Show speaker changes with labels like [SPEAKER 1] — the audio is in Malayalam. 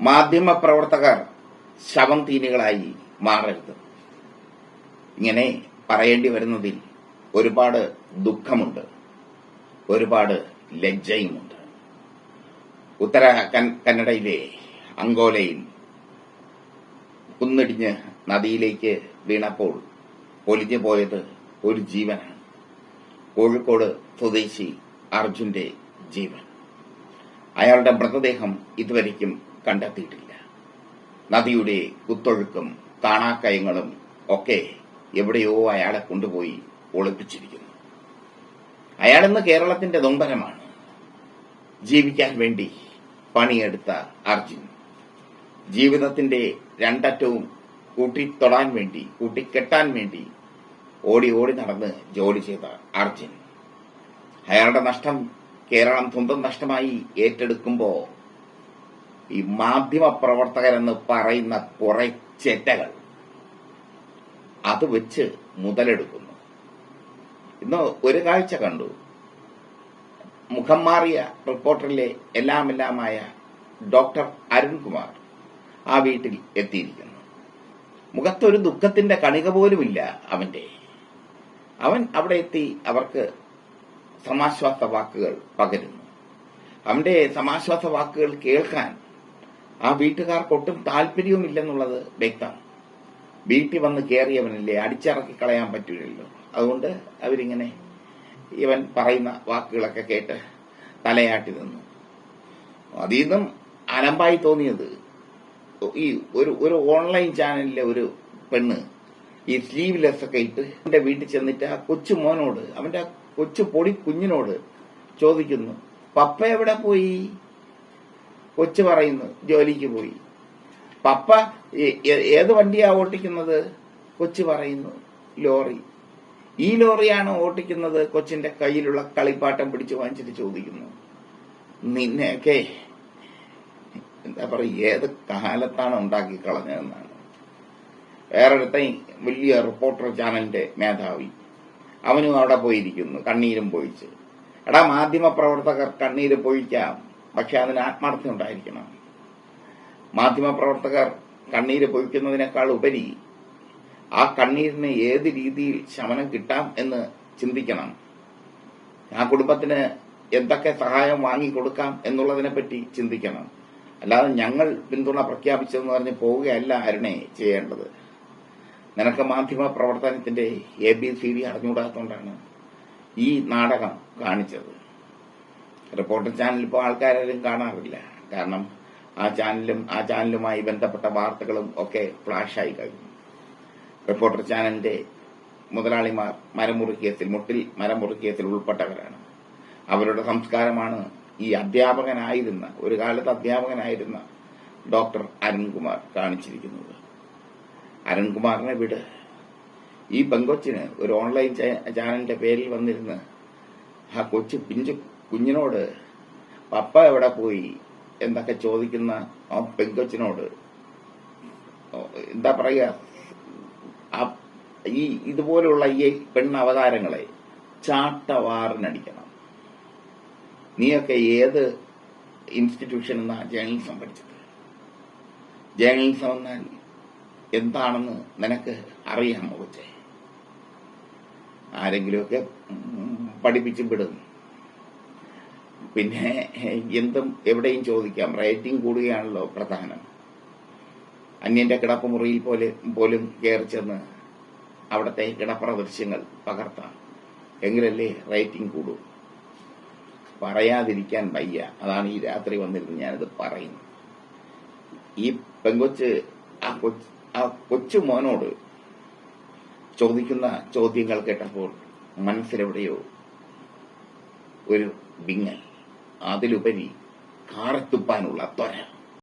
[SPEAKER 1] മാധ്യമ പ്രവർത്തകർ ശവം തീനികളായി മാറരുത്. ഇങ്ങനെ പറയേണ്ടി വരുന്നതിൽ ഒരുപാട് ദുഃഖമുണ്ട്. ഒരുപാട് ലജ്ജയുമുണ്ട്. ഉത്തര കന്നഡയിലെ അങ്കോലയിൽ കുന്നിടിഞ്ഞ് നദിയിലേക്ക് വീണപ്പോൾ പൊലിഞ്ഞു പോയത് ഒരു ജീവനാണ്. കോഴിക്കോട് സ്വദേശി അർജുന്റെ ജീവൻ. അയാളുടെ മൃതദേഹം ഇതുവരയ്ക്കും കണ്ടെത്തിയിട്ടില്ല. നദിയുടെ കുത്തൊഴുക്കും കാണാക്കയങ്ങളും ഒക്കെ എവിടെയോ അയാളെ കൊണ്ടുപോയി ഒളിപ്പിച്ചിരിക്കുന്നു. അയാളിന്ന് കേരളത്തിന്റെ നൊമ്പരമാണ്. ജീവിക്കാൻ വേണ്ടി പണിയെടുത്ത അർജുൻ. ജീവിതത്തിന്റെ രണ്ടറ്റവും കൂട്ടിത്തൊടാൻ വേണ്ടി കൂട്ടിക്കെട്ടാൻ വേണ്ടി ഓടി ഓടി നടന്ന് ജോലി ചെയ്ത അർജുൻ. അയാളുടെ നഷ്ടം കേരളം സ്വന്തം നഷ്ടമായി ഏറ്റെടുക്കുമ്പോ ഈ മാധ്യമ പ്രവർത്തകരെന്ന് പറയുന്ന കുറെ ചെറ്റകൾ അത് വെച്ച് മുതലെടുക്കുന്നു. ഇന്ന് ഒരു കാഴ്ച കണ്ടു. മുഖം മാറിയ റിപ്പോർട്ടറിലെ എല്ലാം എല്ലാമായ ഡോക്ടർ അരുൺകുമാർ ആ വീട്ടിൽ എത്തിയിരിക്കുന്നു. മുഖത്തൊരു ദുഃഖത്തിന്റെ കണിക പോലുമില്ല അവന്റെ. അവൻ അവിടെ എത്തി അവർക്ക് സമാശ്വാസ വാക്കുകൾ പകരുന്നു. അവന്റെ സമാശ്വാസ വാക്കുകൾ കേൾക്കാൻ ആ വീട്ടുകാർക്ക് ഒട്ടും താല്പര്യവുമില്ലെന്നുള്ളത് വ്യക്തം വീട്ടിൽ വന്ന് കയറിയവനല്ലേ അടിച്ചിറക്കി കളയാൻ പറ്റില്ലല്ലോ അതുകൊണ്ട് അവരിങ്ങനെ ഇവൻ പറയുന്ന വാക്കുകളൊക്കെ കേട്ട് തലയാട്ടി നിന്നു. അതിൽ നിന്നും അലമ്പായി തോന്നിയത് ഈ ഒരു ഒരു ഓൺലൈൻ ചാനലിലെ ഒരു പെണ്ണ് ഈ സ്ലീവ്ലെസ് ഒക്കെ ഇട്ട് എന്റെ വീട്ടിൽ ചെന്നിട്ട് ആ കൊച്ചു മോനോട് അവന്റെ ആ കൊച്ചു പൊടി കുഞ്ഞിനോട് ചോദിക്കുന്നു പപ്പ എവിടെ പോയി? കൊച്ചു പറയുന്നു ജോലിക്ക് പോയി. പപ്പ ഏത് വണ്ടിയാ ഓട്ടിക്കുന്നത്? കൊച്ചു പറയുന്നു ലോറി. ഈ ലോറിയാണ് ഓട്ടിക്കുന്നത് കൊച്ചിന്റെ കയ്യിലുള്ള കളിപ്പാട്ടം പിടിച്ചു വാങ്ങിച്ചിട്ട് ചോദിക്കുന്നു. നിന്നെയൊക്കെ എന്താ പറയുക ഏത് കാലത്താണ് ഉണ്ടാക്കി കളഞ്ഞതെന്നാണ്. വേറൊരുത്ത വലിയ റിപ്പോർട്ടർ ചാനലിന്റെ മേധാവി. അവനും അവിടെ പോയിരിക്കുന്നു കണ്ണീരും പൊഴിച്ച്. എടാ മാധ്യമ പ്രവർത്തകർ കണ്ണീര് പൊഴിക്കാം. പക്ഷെ അതിന് ആത്മാർത്ഥത ഉണ്ടായിരിക്കണം. മാധ്യമ പ്രവർത്തകർ കണ്ണീര് പൊഴിക്കുന്നതിനേക്കാൾ ഉപരി ആ കണ്ണീരിന് ഏത് രീതിയിൽ ശമനം കിട്ടാം എന്ന് ചിന്തിക്കണം. ആ കുടുംബത്തിന് എന്തൊക്കെ സഹായം വാങ്ങിക്കൊടുക്കാം എന്നുള്ളതിനെ പറ്റി ചിന്തിക്കണം. അല്ലാതെ ഞങ്ങൾ പിന്തുണ പ്രഖ്യാപിച്ചതെന്ന് പറഞ്ഞ് പോവുകയല്ല അരുണെ ചെയ്യേണ്ടത്. നിനക്ക് മാധ്യമ പ്രവർത്തനത്തിന്റെ എ ബി സി ഡി അറിഞ്ഞുകൂടാത്തോണ്ടാണ് ഈ നാടകം കാണിച്ചത്. റിപ്പോർട്ടർ ചാനൽ ഇപ്പോൾ ആൾക്കാരും കാണാറില്ല. കാരണം ആ ചാനലും ആ ചാനലുമായി ബന്ധപ്പെട്ട വാർത്തകളും ഒക്കെ ഫ്ലാഷായി കഴിഞ്ഞു. റിപ്പോർട്ടർ ചാനലിന്റെ മുതലാളിമാർ മരമുറുക്കിയത്തിൽ മുട്ടിൽ മരമുറുക്കിയത്തിൽ ഉൾപ്പെട്ടവരാണ്. അവരുടെ സംസ്കാരമാണ് ഈ അധ്യാപകനായിരുന്ന ഒരു കാലത്ത് അധ്യാപകനായിരുന്ന ഡോക്ടർ അരുൺകുമാർ കാണിച്ചിരിക്കുന്നത്. അരുൺകുമാറിനെ വിട്. ഈ പെങ്കൊച്ചിന് ഒരു ഓൺലൈൻ ചാനലിന്റെ പേരിൽ വന്നിരുന്ന് ആ കൊച്ചു പിഞ്ചു കുഞ്ഞിനോട് പപ്പ എവിടെ പോയി? എന്നൊക്കെ ചോദിക്കുന്ന ആ പെങ്കൊച്ചിനോട് എന്താ പറയുക ഈ ഇതുപോലുള്ള ഈ പെണ്ണവതാരങ്ങളെ ചാട്ടവാറിനടിക്കണം. നീയൊക്കെ ഏത് ഇൻസ്റ്റിറ്റ്യൂഷൻ നിന്നാണ് ജേർണലിസം പഠിച്ചത്? ജേർണലിസം എന്നാൽ എന്താണെന്ന് നിനക്ക് അറിയാമോ കൊച്ചേ? ആരെങ്കിലുമൊക്കെ പഠിപ്പിച്ചും വിടുന്നു വിടും. പിന്നെ എന്തും എവിടെയും ചോദിക്കാം. റേറ്റിംഗ് കൂടുകയാണല്ലോ പ്രധാനം. അന്യന്റെ കിടപ്പുമുറിയിൽ പോലെ പോലും കയറി ചെന്ന് അവിടുത്തെ കിടപ്പറ ദൃശ്യങ്ങൾ പകർത്താം. എങ്കിലല്ലേ റേറ്റിംഗ് കൂടും. പറയാതിരിക്കാൻ വയ്യ. അതാണ് ഈ രാത്രി വന്നിരുന്ന് ഞാനിത് പറയുന്നു ഈ പെങ്കൊച്ച് ആ കൊച്ച് ആ കൊച്ചു മോനോട് ചോദിക്കുന്ന ചോദ്യങ്ങൾ കേട്ടപ്പോൾ മനസ്സിലെവിടെയോ ഒരു വിങ്ങൽ അതിലുപരി കാറത്തുപ്പാനുള്ള ത്വര.